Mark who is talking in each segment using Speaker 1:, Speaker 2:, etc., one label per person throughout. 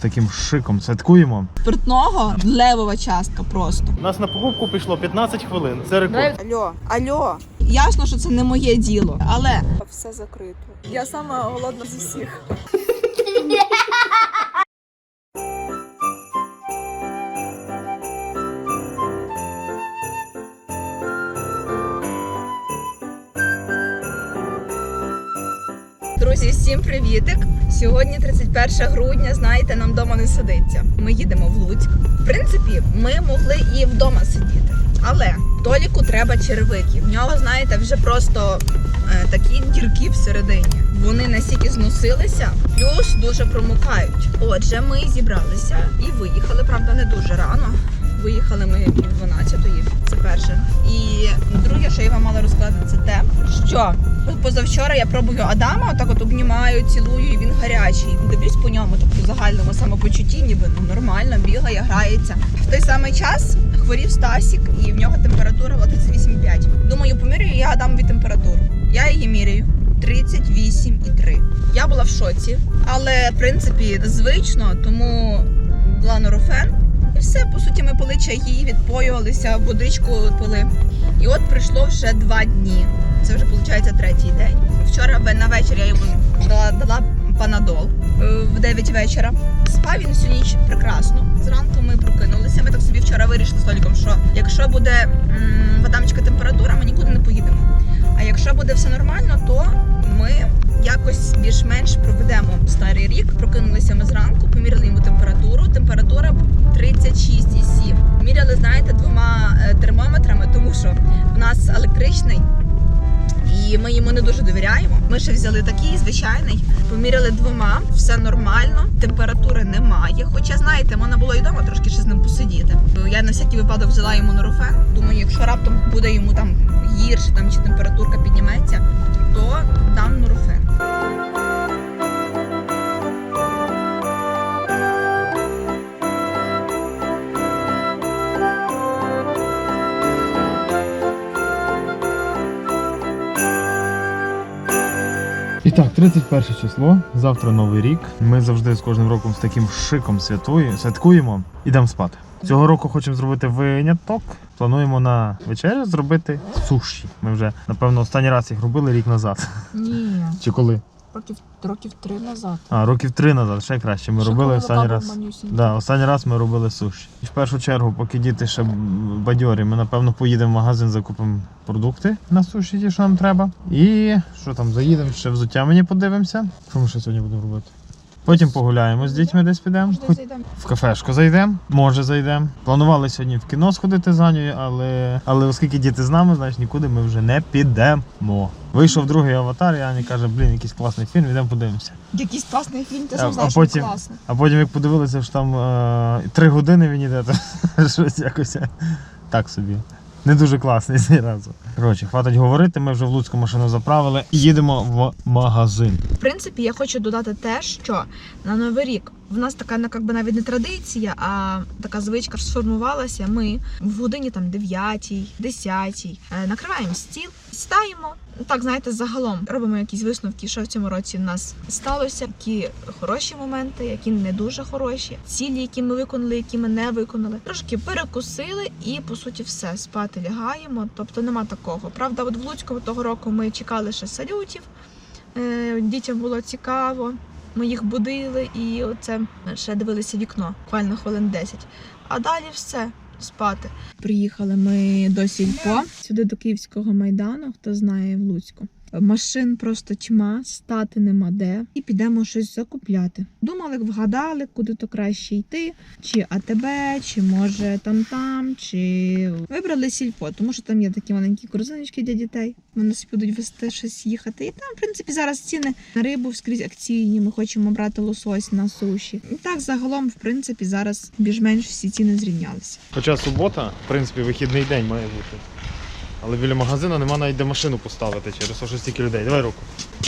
Speaker 1: таким шиком святкуємо.
Speaker 2: Спиртного левова частка просто.
Speaker 1: У нас на покупку пішло 15 хвилин. Це рекорд.
Speaker 2: Алло, алло. Ясно, що це не моє діло, але
Speaker 3: Все закрито. Я сама голодна з усіх.
Speaker 2: Друзі, всім привітик! Сьогодні 31 грудня. Знаєте, нам вдома не сидиться. Ми їдемо в Луцьк. В принципі, ми могли і вдома сидіти, але Толіку треба черевики. В нього, знаєте, вже просто е, такі дірки всередині. Вони настільки зносилися, плюс дуже промокають. Отже, ми зібралися і виїхали. Правда, не дуже рано. Виїхали ми пів 12-ї, це перше. І це те, що позавчора я пробую Адама, отак от обнімаю, цілую, і він гарячий. Дивлюсь по ньому, тобто в загальному самопочутті, ніби ну нормально, бігає, грається. В той самий час хворів Стасік, і в нього температура 38,5. Думаю, поміряю я Адамові температуру. Я її міряю. 38,3. Я була в шоці, але в принципі звично, тому була норофен. І все, по суті, ми пили чаї, відпоювалися, водичку пили. І от пройшло вже два дні. Це вже виходить третій день. Вчора на вечір я йому дала, дала панадол е, в 9 вечора. Спав він всю ніч прекрасно. Зранку ми прокинулися. Ми так собі вчора вирішили з Толіком, що якщо буде м, температура, ми нікуди не поїдемо. А якщо буде все нормально, то ми якось більш-менш проведемо старий рік. Прокинулися ми зранку, поміряли йому температуру. Температура 36,7. Термометрами, тому що в нас електричний. І ми йому не дуже довіряємо. Ми ще взяли такий звичайний, поміряли двома, все нормально, температури немає. Хоча, знаєте, можна було і вдома трошки ще з ним посидіти. Я на всякий випадок взяла йому норофен. Думаю, якщо раптом буде йому там гірше, там чи температурка підніметься, то дам норофен.
Speaker 1: Так, 31 число, завтра новий рік. Ми завжди з кожним роком з таким шиком святує, святкуємо. Ідемо спати. Цього року хочемо зробити виняток. Плануємо на вечерю зробити суші. Ми вже, напевно, останній раз їх робили рік назад.
Speaker 2: Ні,
Speaker 1: Чи коли?
Speaker 2: Років років три назад.
Speaker 1: А, років три назад, ще краще. Ми робили останній раз. Да, останній раз ми робили суші. І в першу чергу, поки діти ще бадьорі, ми напевно поїдемо в магазин, закупимо продукти на суші, ті, що нам треба. І що там, заїдемо, ще взуття мені подивимося. Що ми ще сьогодні будемо робити? Потім погуляємо з дітьми десь підемо. Хоч в кафешку зайдемо, може зайдемо. Планували сьогодні в кіно сходити з Анею, але, але оскільки діти з нами, значить нікуди ми вже не підемо. Вийшов другий аватар, і Аня каже, блін, якийсь класний фільм, ідемо подивимося.
Speaker 2: Якийсь класний фільм, ти сам знаєш,
Speaker 1: потім-
Speaker 2: що класно.
Speaker 1: А потім, як подивилися, що там е, три години він іде, то щось якось так собі. Не дуже класний цей разу. Коротше, хватить говорити, ми вже в Луцьку машину заправили і їдемо в магазин.
Speaker 2: В принципі, я хочу додати те, що на новий рік в нас така ну, якби навіть не традиція, а така звичка сформувалася. Ми в годині там 9, 10 е, накриваємо стіл, сідаємо. Ну, Так, знаєте, загалом робимо якісь висновки, що в цьому році в нас сталося, які хороші моменти, які не дуже хороші, цілі, які ми виконали, які ми не виконали. Трошки перекусили і по суті все спати лягаємо. Тобто нема такого. Правда, от в Луцьку того року ми чекали ще салютів. Е, Дітям було цікаво. Ми їх будили і оце ще дивилися вікно, буквально хвилин 10. А далі все спати. Приїхали ми до Сільпо, сюди до Київського майдану, хто знає в Луцьку. Машин просто тьма, стати нема де, і підемо щось закупляти. Думали, вгадали, куди то краще йти, чи АТБ, чи може там там, чи вибрали сільпо, тому що там є такі маленькі корзиночки для дітей. Вони будуть вести щось їхати. І там, в принципі, зараз ціни на рибу скрізь акційні. Ми хочемо брати лосось на суші. І так загалом, в принципі, зараз більш-менш всі ціни зрівнялися.
Speaker 1: Хоча субота, в принципі, вихідний день має бути. Але біля магазину нема навіть де машину поставити через те, що стільки людей. Давай руку.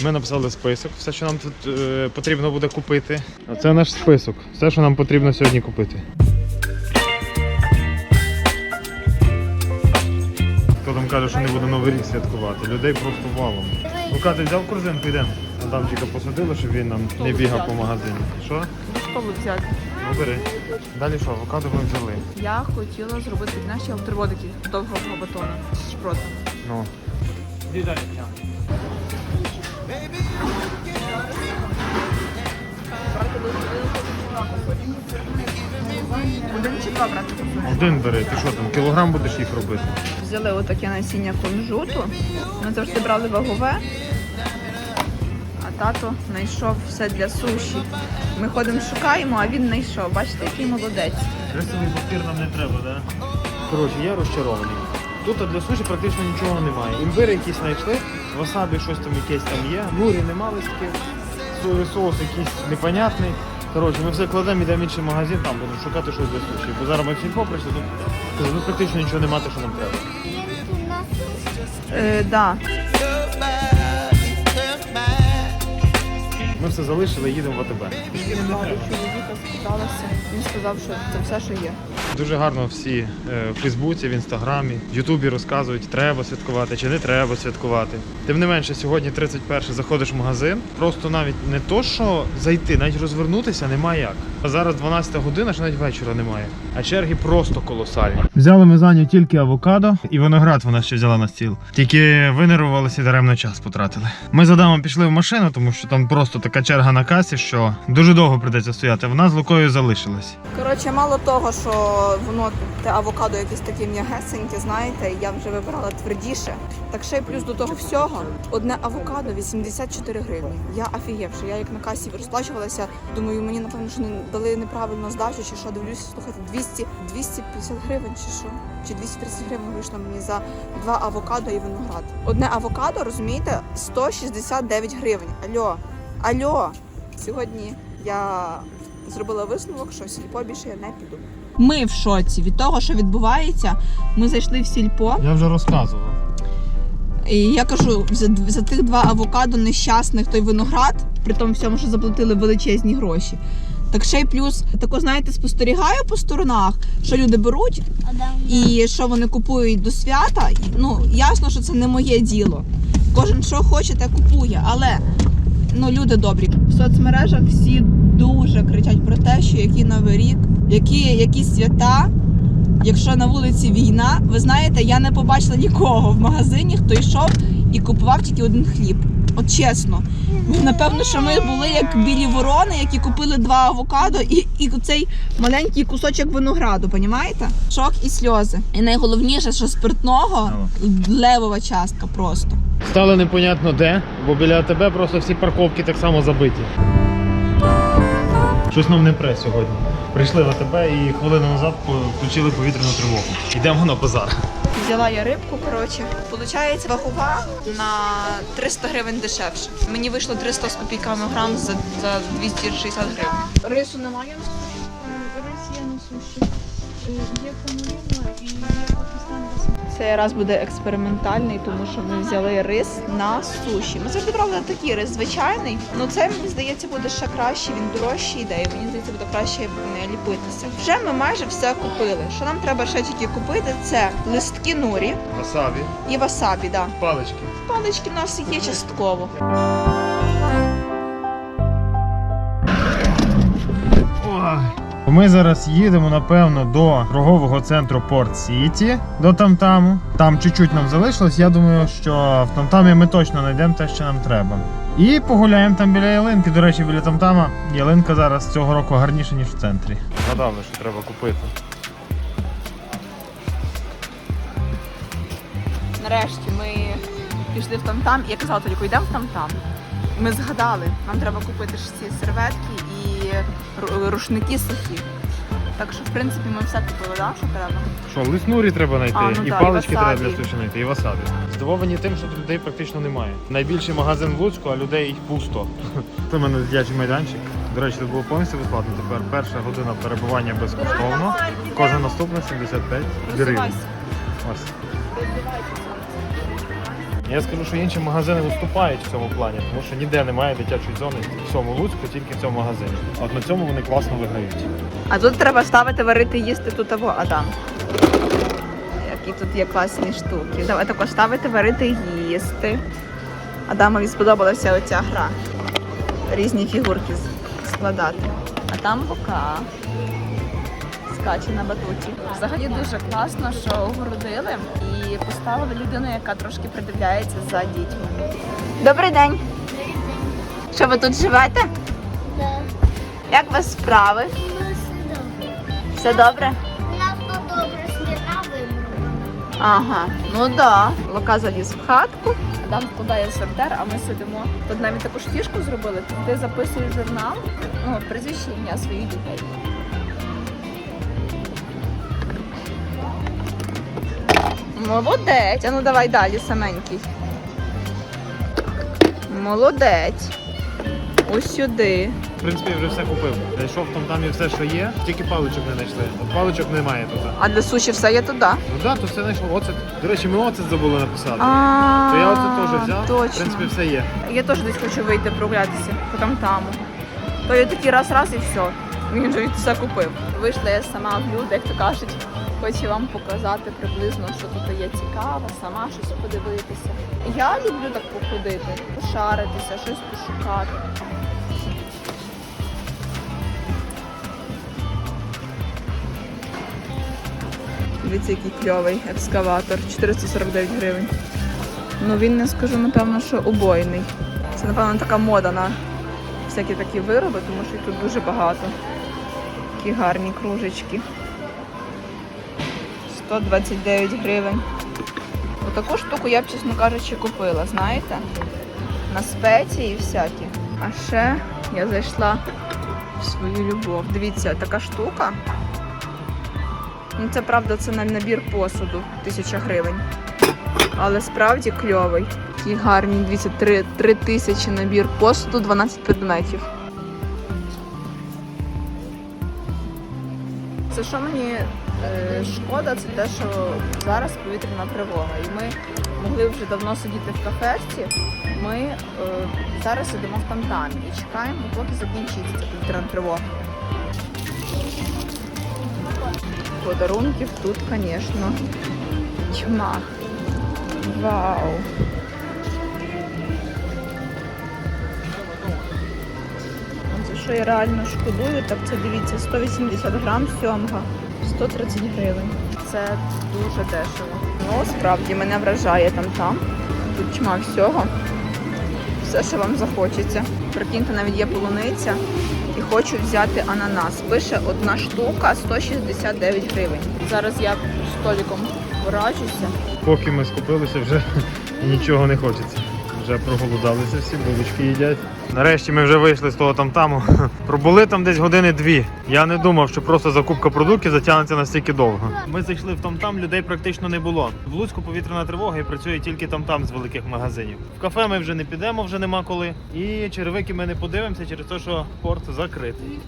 Speaker 1: Ми написали список, все, що нам тут е, потрібно буде купити. А це наш список. Все, що нам потрібно сьогодні купити. Хто там каже, що не буде новий рік святкувати? Людей просто валом. Лука, ти взяв корзинку, йдемо. Адамчика посадили, щоб він нам не бігав по магазині. Що?
Speaker 3: спробую взяти.
Speaker 1: Бери. Далі що, авокадо ми взяли.
Speaker 3: Я хотіла зробити наші бутербродики довгого батона з шпротами.
Speaker 1: Ну. Іди далі,
Speaker 3: Один чи два брати?
Speaker 1: Один бери, ти що там, кілограм будеш їх робити?
Speaker 2: Взяли отаке насіння кунжуту. Ми завжди брали вагове. Тато знайшов все для суші. Ми ходимо, шукаємо, а він знайшов. Бачите, який молодець.
Speaker 1: Рисовий папір нам не треба, так? Да? Коротше, я розчарований. Тут для суші практично нічого немає. Імбири якісь знайшли, васабі щось там якесь там є, нурі нема листків, соєвий соус якийсь непонятний. Коротше, ми все кладемо, йдемо в інший магазин, там будемо шукати щось для суші. Бо зараз ми всі прийшли, тут ну, практично нічого немає, що нам треба.
Speaker 2: Е, да.
Speaker 1: Ми все залишили, їдемо в АТБ.
Speaker 3: Спиталася, він сказав, що це все, що є.
Speaker 1: Дуже гарно всі е, в Фейсбуці, в інстаграмі, в Ютубі розказують, треба святкувати чи не треба святкувати. Тим не менше, сьогодні 31 заходиш в магазин. Просто навіть не то, що зайти, навіть розвернутися немає як. А зараз 12 година, що навіть вечора немає. А черги просто колосальні. Взяли ми за нього тільки авокадо і виноград вона ще взяла на стіл. Тільки винервувалися і даремно час потратили. Ми з Адамом пішли в машину, тому що там просто така черга на касі, що дуже довго прийдеться стояти. Вона з Лукою залишилась.
Speaker 2: Коротше, мало того, що воно те авокадо якесь таке м'ягесеньке, знаєте, я вже вибирала твердіше. Так ще й плюс до того всього, одне авокадо 84 гривні. Я офігевши. Я як на касі розплачувалася, думаю, мені напевно що не дали неправильно здачу, чи що дивлюся, слухайте, 200, 250 гривень, чи що? Чи 230 гривень вийшло мені за два авокадо і виноград. Одне авокадо, розумієте, 169 гривень. Альо, альо. Сьогодні я зробила висновок, що сільпо більше я не піду. Ми в шоці від того, що відбувається. Ми зайшли в сільпо,
Speaker 1: Я вже розказував.
Speaker 2: і я кажу, за, за тих два авокадо нещасних той виноград, при тому всьому, що заплатили величезні гроші. Так ще й плюс тако, знаєте, спостерігаю по сторонах, що люди беруть і що вони купують до свята. Ну ясно, що це не моє діло. Кожен що хоче, те купує. Але ну люди добрі. В соцмережах всі дуже кричать про те, що який новий рік, які, які свята. Якщо на вулиці війна, ви знаєте, я не побачила нікого в магазині, хто йшов і купував тільки один хліб. От чесно, напевно, що ми були як білі ворони, які купили два авокадо і, і цей маленький кусочок винограду, понімаєте? Шок і сльози. І найголовніше, що спиртного левова частка просто.
Speaker 1: Стало непонятно де, бо біля тебе просто всі парковки так само забиті. Щось нам не пре сьогодні. Прийшли в АТБ і хвилину назад включили повітряну тривогу. Йдемо на базар.
Speaker 2: Взяла я рибку, коротше. Получається вагова на 300 гривень дешевше. Мені вийшло 300 з копійками грам за, за 260 гривень. Рису немає?
Speaker 3: на Рис є на суші. Є
Speaker 2: Цей раз буде експериментальний, тому що ми взяли рис на суші. Ми завжди брали такий рис звичайний. Ну це мені здається буде ще краще. Він дорожчий йде. і Мені здається, буде краще е, ліпитися. Вже ми майже все купили. Що нам треба ще тільки купити? Це листки нурі
Speaker 1: Васабі,
Speaker 2: і васабі. Да.
Speaker 1: палички.
Speaker 2: Палички в нас є частково.
Speaker 1: Ми зараз їдемо, напевно, до торгового центру Порт Сіті, до Тамтаму. Там чуть-чуть нам залишилось. Я думаю, що в Тамтамі ми точно знайдемо те, що нам треба. І погуляємо там біля ялинки. До речі, біля Тамтама ялинка зараз цього року гарніша, ніж в центрі. Згадали, що треба купити.
Speaker 2: Нарешті ми пішли в там-там, я казала Толіку, йдемо в там-там. І Ми згадали, нам треба купити ж ці серветки і рушники сухі. Так що, в принципі, ми все купили, да? що треба.
Speaker 1: Що, лиснурі треба знайти,
Speaker 2: А, ну
Speaker 1: і
Speaker 2: так,
Speaker 1: палички
Speaker 2: і
Speaker 1: треба для суші знайти, і васабі. Здивовані тим, що тут людей практично немає. Найбільший магазин в Луцьку, а людей пусто. Це в мене дитячий майданчик. До речі, тут було повністю безплатно. Тепер перша година перебування безкоштовно. Кожен наступний 75 гривень. Ось. Я скажу, що інші магазини виступають в цьому плані, тому що ніде немає дитячої зони в всьому Луцьку, тільки в цьому магазині. От на цьому вони класно виграють.
Speaker 2: А тут треба ставити, варити, їсти тут або Адам. Які тут є класні штуки. Давай також ставити, варити, їсти. Адамові сподобалася оця гра. Різні фігурки складати. А там бока. Скаче на батуті. Взагалі дуже класно, що огородили і поставили людину, яка трошки придивляється за дітьми. Добрий день! Що ви тут живете? Як у вас справи? Все добре?
Speaker 4: У Нас тут добре сміна вибрала.
Speaker 2: Ага, ну да. Лука заліз в хатку. Адам складає сортер, а ми сидимо. Тут навіть таку ж фішку зробили. Ти записуєш журнал, ну, прізвище ім'я своїх дітей. Молодець. А ну давай далі, саменький. Молодець. Ось сюди.
Speaker 1: В принципі, я вже все купив. Знайшов там там і все, що є, тільки паличок не знайшли. От паличок немає тут.
Speaker 2: А для суші все є туди.
Speaker 1: Ну так, да, то все знайшов. Оцет. До речі, ми оцет забули написати.
Speaker 2: А,
Speaker 1: То я оце теж взяв.
Speaker 2: Точно.
Speaker 1: В принципі, все є.
Speaker 2: Я теж десь хочу вийти прогулятися по там таму. То я такий раз-раз і все. Він вже все купив. Вийшла я сама в люди, як то кажуть. Хочу вам показати приблизно, що тут є цікаве, сама щось подивитися. Я люблю так походити, пошаритися, щось пошукати. Дивіться, який кльовий екскаватор. 449 гривень. Ну він не скажу, напевно, що убойний. Це, напевно, така мода на всякі такі вироби, тому що їх тут дуже багато. Такі гарні кружечки. 129 гривень. Отаку штуку я б, чесно кажучи, купила, знаєте? На спеції всякі. А ще я зайшла в свою любов. Дивіться, така штука. Ну, це правда, це на набір посуду, тисяча гривень. Але справді кльовий. Такі гарні, дивіться, 3, 3 тисячі набір посуду, 12 предметів. Це що мені е, шкода, це те, що зараз повітряна тривога. І ми могли вже давно сидіти в кафешці. Ми е, зараз сидимо в тамтамі і чекаємо, поки закінчиться ця повітряна тривога. Подарунків тут, звісно, тьма. Вау. Що я реально шкодую, так це дивіться, 180 грам сьомга, 130 гривень. Це дуже дешево. Ну, справді мене вражає там там. Тут чма всього. Все, що вам захочеться. Прикиньте, навіть є полуниця. І хочу взяти ананас. Пише одна штука 169 гривень. Зараз я століком вражуся.
Speaker 1: Поки ми скупилися, вже нічого не хочеться. Вже проголодалися всі, булочки їдять. Нарешті ми вже вийшли з того там-таму. Пробули там десь години дві. Я не думав, що просто закупка продуктів затягнеться настільки довго. Ми зайшли в там-там, людей практично не було. В Луцьку повітряна тривога і працює тільки там-там з великих магазинів. В кафе ми вже не підемо, вже нема коли. І черевики ми не подивимося через те, що порт закритий.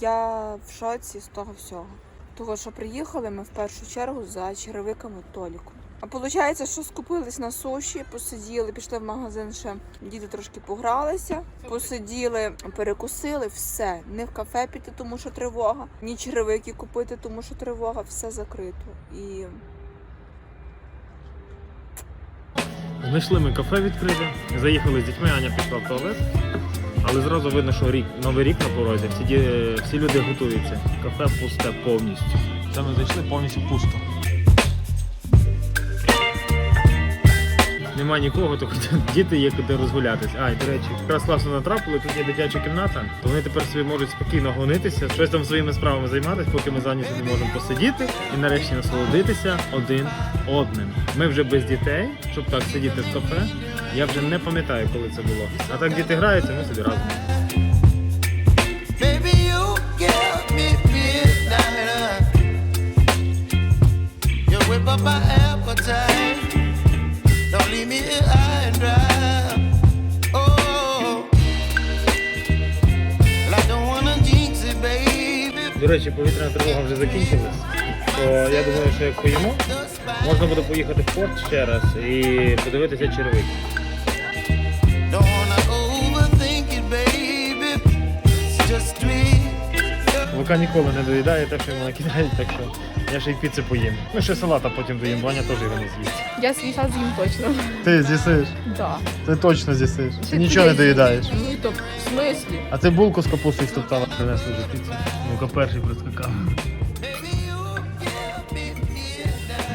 Speaker 2: Я в шоці з того всього. Того, що приїхали ми в першу чергу за черевиками Толіку. А виходить, що скупились на суші, посиділи, пішли в магазин ще. Діти трошки погралися, посиділи, перекусили, все. Не в кафе піти, тому що тривога, ні черевики купити, тому що тривога, все закрито. І
Speaker 1: Знайшли ми кафе відкрите, заїхали з дітьми, Аня пішла в туалет. Але зразу видно, що рік, новий рік на порозі, всі, ді- всі люди готуються. Кафе пусте повністю. Це ми зайшли повністю пусто. Нема нікого, то діти є куди розгулятися. А, і до речі, якраз класно натрапили, тут є дитяча кімната, то вони тепер собі можуть спокійно гонитися, щось там своїми справами займатися, поки ми зайняті не можемо посидіти і нарешті насолодитися один одним. Ми вже без дітей, щоб так сидіти в кафе. Я вже не пам'ятаю, коли це було. А так діти граються, ми собі разом. До речі, повітряна тривога вже закінчилась. То я думаю, що як поїмо, можна буде поїхати в порт ще раз і подивитися черевики. Лука ніколи не доїдає те, що йому накидають, так що я ще й піци поїм. Ну ще салата потім доїм, Ваня теж його не з'їсть.
Speaker 3: Я свій шанс з'їм точно.
Speaker 1: Ти з'їсиш,
Speaker 3: Да.
Speaker 1: ти точно з'їсиш. Ти нічого не доїдаєш.
Speaker 3: Ну то в смислі?
Speaker 1: А ти булку з капустою стоптала, принесли вже піцу. Лука перший прискакав.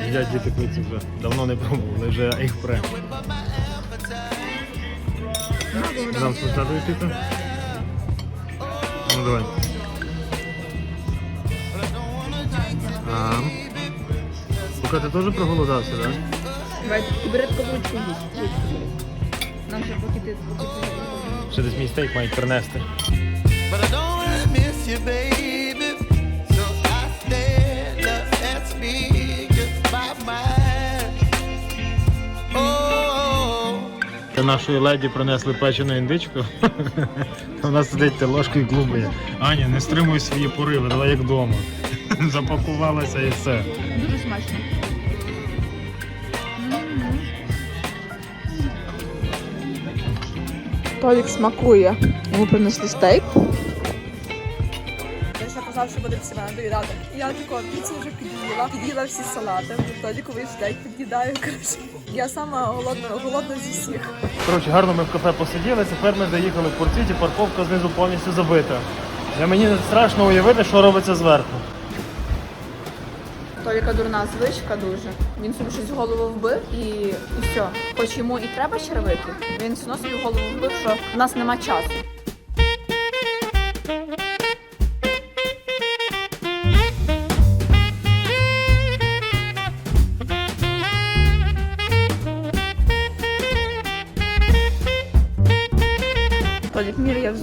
Speaker 1: Їдять діти пиццу вже. Давно не пробували, вже їх прем. Дам смачна тобі? Ну давай. А. Лука, ти теж проголодався, так?
Speaker 2: Давай, бери таку їсть. Нам вже поки ти поки ти.
Speaker 1: Ще десь мій стейк мають принести.
Speaker 5: But I don't wanna miss you, baby. So I stand up and speak my mind. Oh.
Speaker 1: Для нашої леді принесли печену індичку. Вона сидить та ложкою клубає. Аня, не стримуй свої пориви, давай як вдома. Запакувалася і все.
Speaker 2: Дуже смачно. Толік смакує. Йому принесли стейк. Я ще казав, що буде себе доїдати. Я тако піцу вже під'їла, під'їла всі салати. Толіковий стейк під'їдаю. коротше. Я сама голодна, голодна зі всіх.
Speaker 1: Коротше, гарно ми в кафе посиділи, тепер ми заїхали в Портсіті, парковка знизу повністю забита. Для мені страшно уявити, що робиться зверху.
Speaker 2: Толіка дурна звичка дуже. Він собі щось в голову вбив і, і все. Хоч йому і треба червики, він все голову вбив, що в нас нема часу.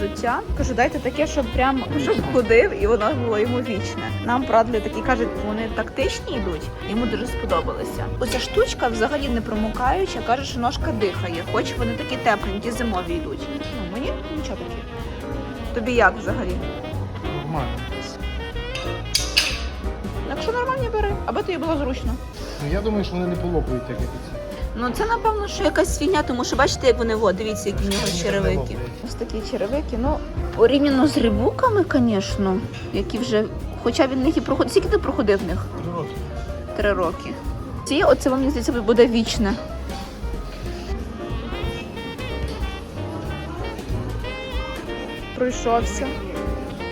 Speaker 2: Взуття. Кажу, дайте таке, щоб прям щоб ходив, і воно було йому вічне. Нам порадили такі, кажуть, вони тактичні йдуть. Йому дуже сподобалося. Оця штучка взагалі не промокаюча, каже, що ножка дихає, хоч вони такі тепленькі, зимові йдуть. Ну мені нічого такі. Тобі як взагалі?
Speaker 1: Нормально.
Speaker 2: Якщо нормальні бери, аби тобі було зручно.
Speaker 1: Ну я думаю, що вони не полопають так, як ці.
Speaker 2: Ну це напевно, що якась фігня, тому що бачите, як вони во, дивіться, які в нього черевики. Ось такі черевики. Ну порівняно з рибуками, звісно, які вже. Хоча він них і проходив. Скільки ти проходив в них? Три роки. Три Ці, оце мені здається, буде вічне. Пройшовся.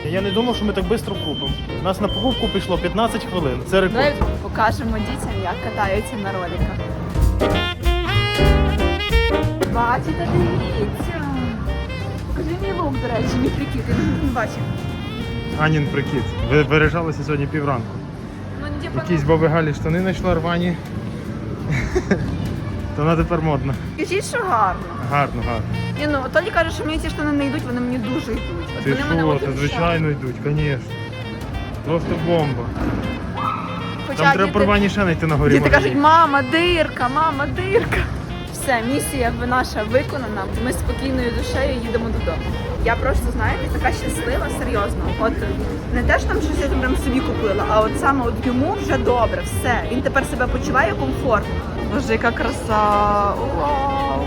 Speaker 1: Я не думав, що ми так швидко купимо. У нас на покупку пішло 15 хвилин. Це рекорд.
Speaker 2: Давай покажемо дітям, як катаються на роликах. Бачите, дивіться. Покажи мій лук, до речі, мій прикид, я не бачив.
Speaker 1: Анін прикид. Ви виряжалися сьогодні півранку.
Speaker 2: Ну,
Speaker 1: Якісь баби Галі штани знайшла рвані. То вона тепер модна.
Speaker 2: Скажіть, що гарно.
Speaker 1: Гарно, гарно.
Speaker 2: Ні, ну Толі каже, що мені ці штани не йдуть, вони мені дуже йдуть. От
Speaker 1: Ти
Speaker 2: вони мене
Speaker 1: що,
Speaker 2: от
Speaker 1: звичайно йдуть, звісно. Просто бомба.
Speaker 2: Хоча
Speaker 1: Там треба
Speaker 2: діти-
Speaker 1: порвані ще знайти на горі.
Speaker 2: Діти кажуть, мама, дирка, мама, дирка. Все, місія наша виконана. Ми спокійною душею їдемо додому. Я просто, знаєте, така щаслива, серйозно. От не те, що там щось я там прям собі купила, а от саме от йому вже добре, все. Він тепер себе почуває комфортно. Боже, яка краса! Вау!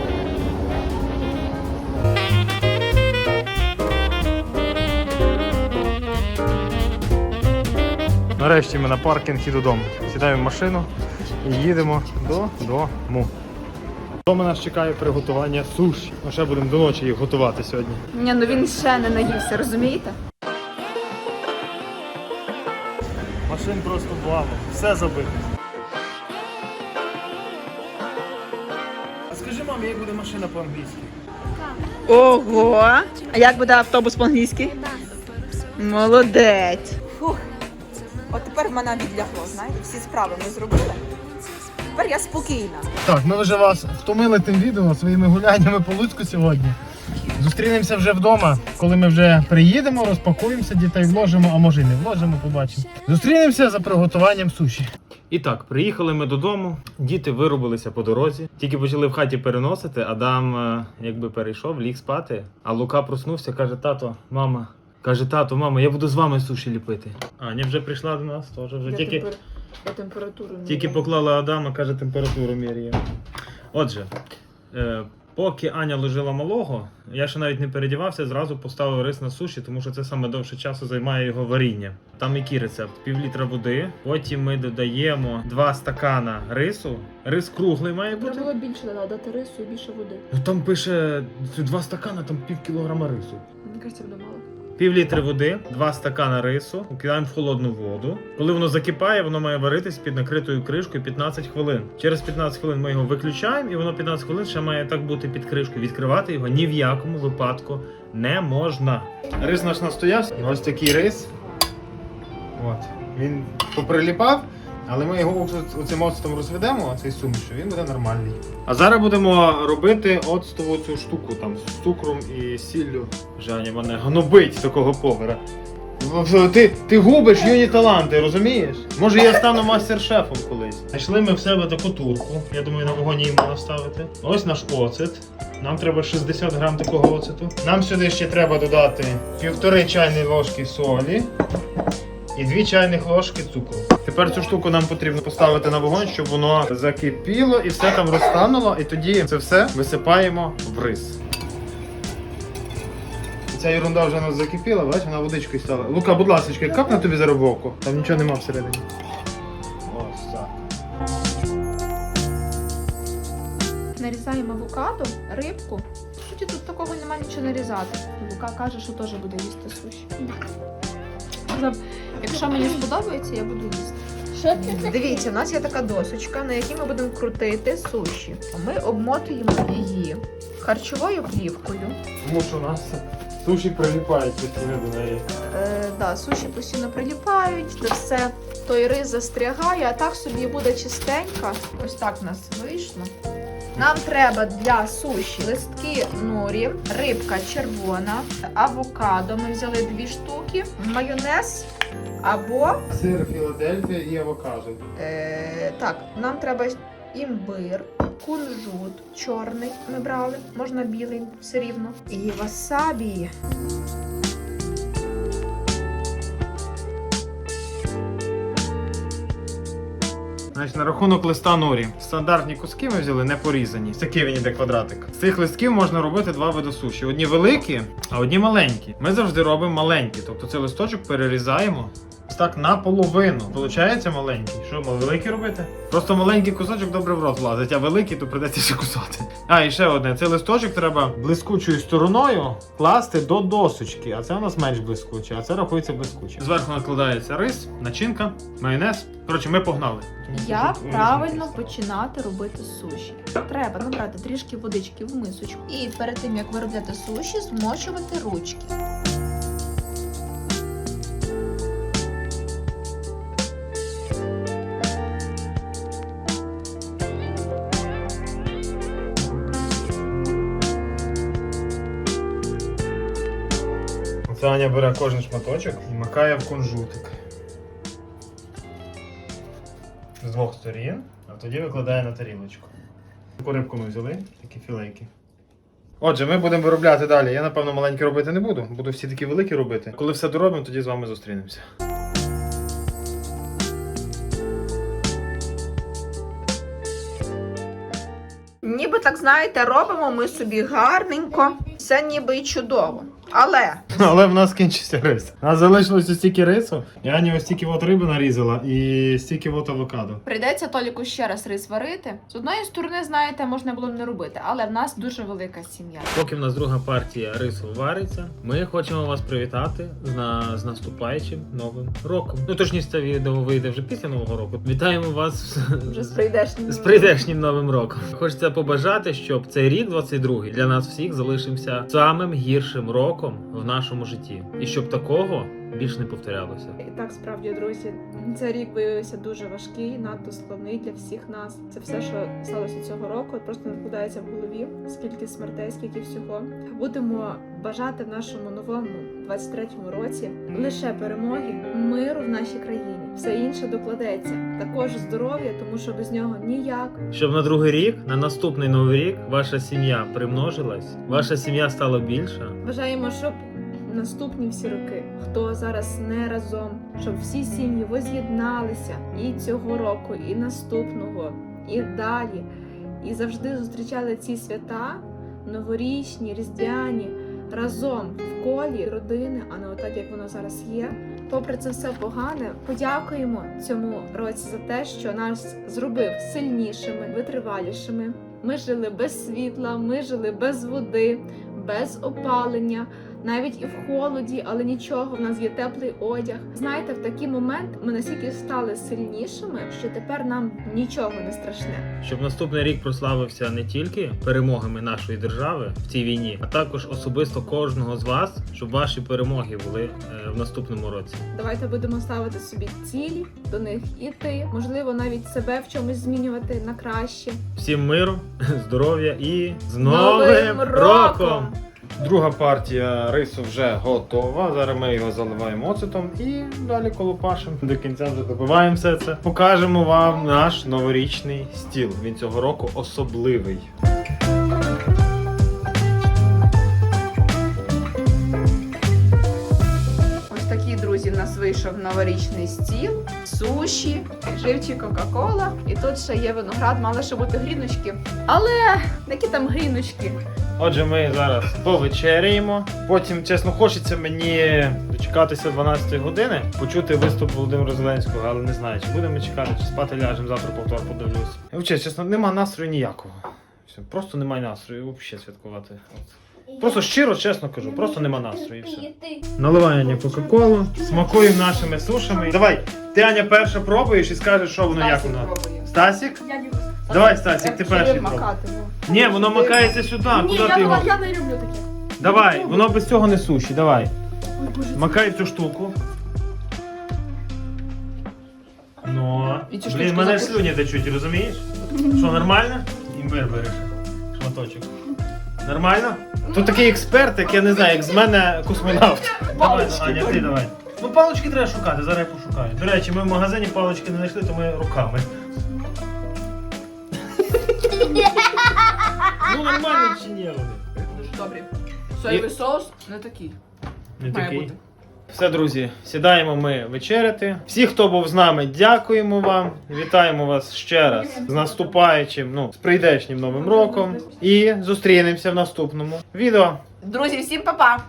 Speaker 1: Нарешті ми на паркінг і додому. Сідаємо в машину і їдемо додому. Дома нас чекає приготування суші. Ми ще будемо до ночі їх готувати сьогодні.
Speaker 2: Ні, ну він ще не наївся, розумієте?
Speaker 1: Машин просто валом, все забито. А скажи мамі, як буде машина по-англійськи?
Speaker 2: Ого! А як буде автобус по-англійськи? Молодець. Фух. От тепер в мене відлягло, знаєте, всі справи ми зробили. Тепер я спокійна.
Speaker 1: Так, ми вже вас втомили тим відео своїми гуляннями по Луцьку сьогодні. Зустрінемося вже вдома, коли ми вже приїдемо, розпакуємося, дітей вложимо, а може й не вложимо, побачимо. Зустрінемося за приготуванням суші. І так, приїхали ми додому. Діти вирубилися по дорозі. Тільки почали в хаті переносити. Адам е, якби перейшов, ліг спати. А Лука проснувся, каже: тато, мама. Каже, тато, мама, я буду з вами суші ліпити. Аня вже прийшла до нас, теж вже тільки.
Speaker 2: Я температуру
Speaker 1: Тільки поклала Адама, каже, температуру міряє. Отже, е, Поки Аня ложила малого, я ще навіть не передівався, зразу поставив рис на суші, тому що це саме довше часу займає його варіння. Там який рецепт? Пів літра води. Потім ми додаємо 2 стакана рису. Рис круглий має бути.
Speaker 3: Треба було більше додати рису і більше води.
Speaker 1: Ну там пише 2 стакана, там пів кілограма рису.
Speaker 3: Мені кажеться, буде мало.
Speaker 1: Пів літри води, 2 стакана рису, кидаємо в холодну воду. Коли воно закипає, воно має варитись під накритою кришкою 15 хвилин. Через 15 хвилин ми його виключаємо, і воно 15 хвилин ще має так бути під кришкою. Відкривати його ні в якому випадку не можна. Рис наш настоявся. Ось такий рис. От. Він поприліпав, але ми його оцим оцтом розведемо, цей суміш, і він буде нормальний. А зараз будемо робити оцтову цю штуку там з цукром і сіллю. Жаня мене гнобить такого повара. Ти, ти губиш юні таланти, розумієш? Може я стану мастер-шефом колись. Знайшли ми в себе таку турку. Я думаю, на вогоні її можна ставити. Ось наш оцет. Нам треба 60 грам такого оцету. Нам сюди ще треба додати півтори чайні ложки солі і дві чайних ложки цукру. Тепер цю штуку нам потрібно поставити на вогонь, щоб воно закипіло і все там розтануло, і тоді це все висипаємо в рис. Ця ерунда вже у нас закипіла, бачиш, вона водичкою стала. Лука, будь ласка, капна тобі за. Там нічого нема всередині. Ось так.
Speaker 3: Нарізаємо авокадо, рибку. Суті, тут такого нема нічого нарізати. Лука каже, що теж буде їсти суші. Сказав, Якщо мені сподобається, я буду їсти.
Speaker 4: Що це таке?
Speaker 2: Дивіться, у нас є така досочка, на якій ми будемо крутити суші. Ми обмотуємо її харчовою плівкою.
Speaker 1: Тому що у нас суші приліпають постійно до неї.
Speaker 2: Е, да, суші постійно приліпають, це все той рис застрягає, а так собі буде чистенько. Ось так в нас вийшло. Нам треба для суші листки норі, рибка червона, авокадо. Ми взяли дві штуки, майонез або
Speaker 1: Сир Філадельфія і авокадо.
Speaker 2: Е, так, нам треба імбир, кунжут чорний ми брали, можна білий, все рівно. І васабі.
Speaker 1: Значить, на рахунок листа норі. Стандартні куски ми взяли не порізані. Такий він іде квадратик. З цих листків можна робити два види суші. Одні великі, а одні маленькі. Ми завжди робимо маленькі. Тобто цей листочок перерізаємо. Ось так наполовину. Получається маленький. Що, ми великий робити? Просто маленький кусочок добре в рот влазить, а великий, то придеться ще кусати. А, і ще одне. Цей листочок треба блискучою стороною класти до досочки, а це у нас менш блискуче, а це рахується блискуче. Зверху накладається рис, начинка, майонез. Коротше, ми погнали.
Speaker 3: Як правильно починати робити суші? Треба набрати трішки водички в мисочку.
Speaker 2: І перед тим як виробляти суші, змочувати ручки.
Speaker 1: Оце Аня бере кожен шматочок і макає в кунжутик. З двох сторін, а тоді викладає на тарілочку. Таку рибку ми взяли, такі філейки. Отже, ми будемо виробляти далі. Я, напевно, маленькі робити не буду. Буду всі такі великі робити. Коли все доробимо, тоді з вами зустрінемося.
Speaker 2: Ніби так знаєте, робимо ми собі гарненько, все ніби і чудово. Але
Speaker 1: Але в нас кінчився рис. У нас залишилося стільки рису. І Аня ось стільки от риби нарізала і стільки от авокадо.
Speaker 3: Прийдеться Толіку ще раз рис варити. З одної сторони, знаєте, можна було б не робити, але в нас дуже велика сім'я.
Speaker 1: Поки в нас друга партія рису вариться, ми хочемо вас привітати з, на, з наступаючим новим роком. Ну точніше, це відео вийде вже після нового року. Вітаємо вас з-
Speaker 2: вже з прийдешнім.
Speaker 1: з прийдешнім новим роком. Хочеться побажати, щоб цей рік 22 для нас всіх залишився самим гіршим роком в нашому житті, і щоб такого більш не повторялося.
Speaker 3: І так, справді, друзі, цей рік виявився дуже важкий, надто складний для всіх нас. Це все, що сталося цього року, просто не вкладається в голові. Скільки смертей, скільки всього. Будемо бажати нашому новому 23-му році лише перемоги, миру в нашій країні. Все інше докладеться. Також здоров'я, тому що без нього ніяк.
Speaker 1: Щоб на другий рік, на наступний новий рік, ваша сім'я примножилась, ваша сім'я стала більша.
Speaker 3: Бажаємо, щоб наступні всі роки, хто зараз не разом, щоб всі сім'ї воз'єдналися і цього року, і наступного, і далі, і завжди зустрічали ці свята
Speaker 2: новорічні, різдвяні, разом в колі родини, а не отак, як воно зараз є. Попри це все погане, подякуємо цьому році за те, що нас зробив сильнішими, витривалішими. Ми жили без світла, ми жили без води, без опалення, навіть і в холоді, але нічого, в нас є теплий одяг. Знаєте, в такий момент ми настільки стали сильнішими, що тепер нам нічого не страшне.
Speaker 1: Щоб наступний рік прославився не тільки перемогами нашої держави в цій війні, а також особисто кожного з вас, щоб ваші перемоги були е, в наступному році.
Speaker 2: Давайте будемо ставити собі цілі, до них іти, можливо, навіть себе в чомусь змінювати на краще.
Speaker 1: Всім миру, здоров'я і з
Speaker 2: Новим
Speaker 1: новим
Speaker 2: роком!
Speaker 1: Друга партія рису вже готова. Зараз ми його заливаємо оцетом і далі колупашимо. До кінця вже добиваємо все це. Покажемо вам наш новорічний стіл. Він цього року особливий.
Speaker 6: Ось такий, друзі, в нас вийшов новорічний стіл, суші, живчі Кока-Кола. І тут ще є виноград, мали ще бути гріночки. Але які там гріночки?
Speaker 1: Отже, ми зараз повечеряємо. Потім, чесно, хочеться мені дочекатися 12 години, почути виступ Володимира Зеленського, але не знаю, чи будемо чекати, чи спати ляжемо, завтра повтор подивлюсь. Я Взагалі, чесно, нема настрою ніякого. Все, просто немає настрою взагалі святкувати. От. Просто щиро, чесно кажу, просто нема настрою. і все. Наливай Кока-Колу, смакуємо нашими сушами. Давай, ти Аня перша пробуєш і скажеш, що воно як
Speaker 6: Стасік
Speaker 1: воно.
Speaker 6: пробує.
Speaker 1: Давай, Стасік, ти перший пробуй. Ні, воно макається сюди. Куди ти його?
Speaker 2: я не люблю таке.
Speaker 1: Давай, воно без цього не суші, давай. Макай цю штуку. Ну,
Speaker 6: І цю
Speaker 1: блін,
Speaker 6: штучку
Speaker 1: мене
Speaker 6: закуш-
Speaker 1: слюні течуть, розумієш? Що, нормально? Імбир береш. Шматочок. Нормально? Тут такий експерт, як я не знаю, як з мене космонавт. Давай, Аня, ти давай. Ну, палички треба шукати, зараз я пошукаю. До речі, ми в магазині палички не знайшли, то ми руками. Ну нормально чи ні вони?
Speaker 6: Дуже добрі. Соєвий соус не такий.
Speaker 1: Не
Speaker 6: Має
Speaker 1: такий.
Speaker 6: бути.
Speaker 1: Все, друзі, сідаємо ми вечеряти. Всі, хто був з нами, дякуємо вам. Вітаємо вас ще раз з наступаючим, ну, з прийдешнім новим роком. І зустрінемося в наступному відео.
Speaker 6: Друзі, всім па-па!